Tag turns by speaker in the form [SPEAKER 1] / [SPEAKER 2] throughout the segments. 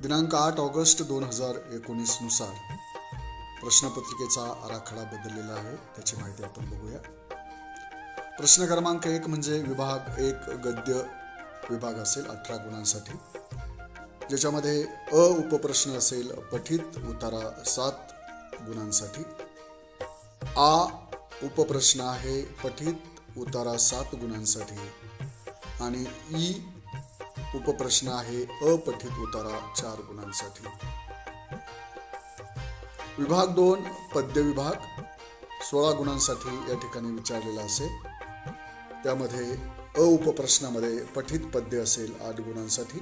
[SPEAKER 1] दिनांक आठ ऑगस्ट दोन हजार एकोणीसनुसार प्रश्नपत्रिकेचा आराखडा बदललेला आहे. त्याची माहिती आपण बघूया. प्रश्न क्रमांक एक म्हणजे विभाग एक गद्य विभाग असेल अठरा गुणांसाठी. ज्याच्यामध्ये अ उपप्रश्न असेल पठित उतारा सात गुणांसाठी. आ उपप्रश्न आहे पठित उतारा सात गुणांसाठी. आणि ई उपप्रश्न आहे अपठित उतारा चार गुणांसाठी. विभाग दोन पद्य विभाग सोळा गुणांसाठी या ठिकाणी विचारलेला असेल. त्यामध्ये अ उपप्रश्नामध्ये पठित पद्य असेल आठ गुणांसाठी.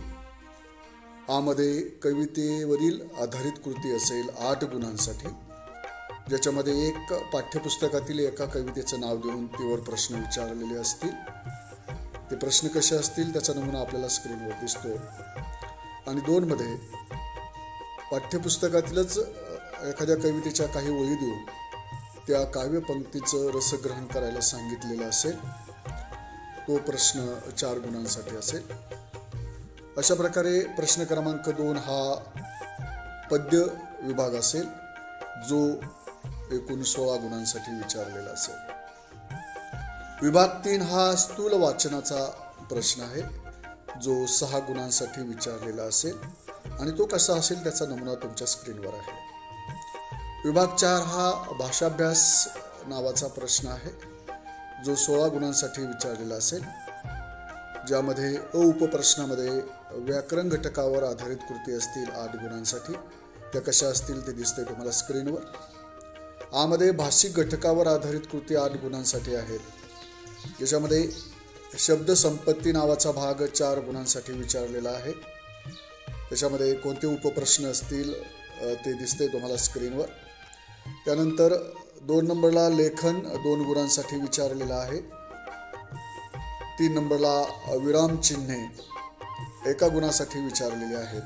[SPEAKER 1] आमध्ये कवितेवरील आधारित कृती असेल आठ गुणांसाठी. ज्याच्यामध्ये एक पाठ्यपुस्तकातील एका कवितेचं नाव देऊन तीवर प्रश्न विचारलेले असतील. ते प्रश्न कसे असतील त्याचा नमुना आपल्याला स्क्रीनवर दिसतो आणि दोनमध्ये पाठ्यपुस्तकातीलच एखाद्या कवितेच्या काही ओळी देऊन त्या काव्यपंक्तीचं रसग्रहण करायला सांगितलेलं असेल. तो प्रश्न चार गुणांसाठी असेल. अशा प्रकारे प्रश्न क्रमांक दोन हा पद्य विभाग असेल जो एकूण सोळा गुणांसाठी विचारलेला असेल. विभाग तीन हा स्थूल वाचनाचा प्रश्न आहे जो सहा गुणांसाठी विचारलेला असेल आणि तो कसा असेल त्याचा नमुना तुमच्या स्क्रीनवर आहे. विभाग चार हा भाषाभ्यास नावाचा प्रश्न आहे जो सोळा गुणांसाठी विचारलेला असेल ज्यामध्ये अ उपप्रश्नामध्ये व्याकरण घटकावर आधारित कृती असतील आठ गुणांसाठी. त्या कशा असतील ते दिसतंय तुम्हाला स्क्रीनवर. आमध्ये भाषिक घटकावर आधारित कृती आठ गुणांसाठी आहेत. ज्याच्यामध्ये शब्दसंपत्ती नावाचा भाग चार गुणांसाठी विचारलेला आहे. त्याच्यामध्ये कोणते उपप्रश्न असतील ते दिसते तुम्हाला स्क्रीनवर. त्यानंतर दोन नंबरला लेखन दोन गुणांसाठी विचारलेलं आहे. तीन नंबरला विराम चिन्हे एका गुणासाठी विचारलेले आहेत.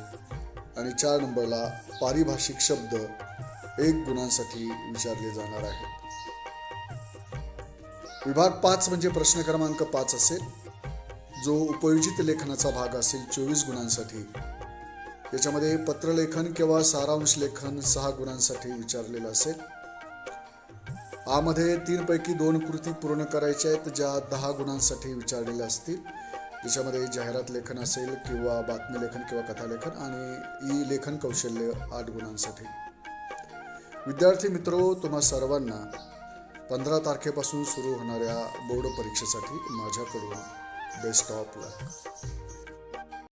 [SPEAKER 1] आणि चार नंबरला पारिभाषिक शब्द एक गुणांसाठी विचारले जाणार आहेत. विभाग पाच म्हणजे प्रश्न क्रमांक पाच असेल. जो उपयोजित लेखनाचा भाग असेल चोवीस गुणांसाठी. याच्यामध्ये पत्रलेखन किंवा सारांश लेखन सहा गुणांसाठी विचारलेलं असेल. आमध्ये तीनपैकी दोन कृती पूर्ण करायच्या आहेत ज्या दहा गुणांसाठी विचारलेल्या असतील. ज्याच्यामध्ये जाहिरात लेखन असेल किंवा बातमी लेखन किंवा कथालेखन आणि ई लेखन कौशल्य आठ गुणांसाठी. विद्यार्थी मित्रो तुम्हा सर्वांना पंधरा तारखेपासून सुरू होणाऱ्या बोर्ड परीक्षेसाठी माझ्याकडून बेस्ट ऑफ लक.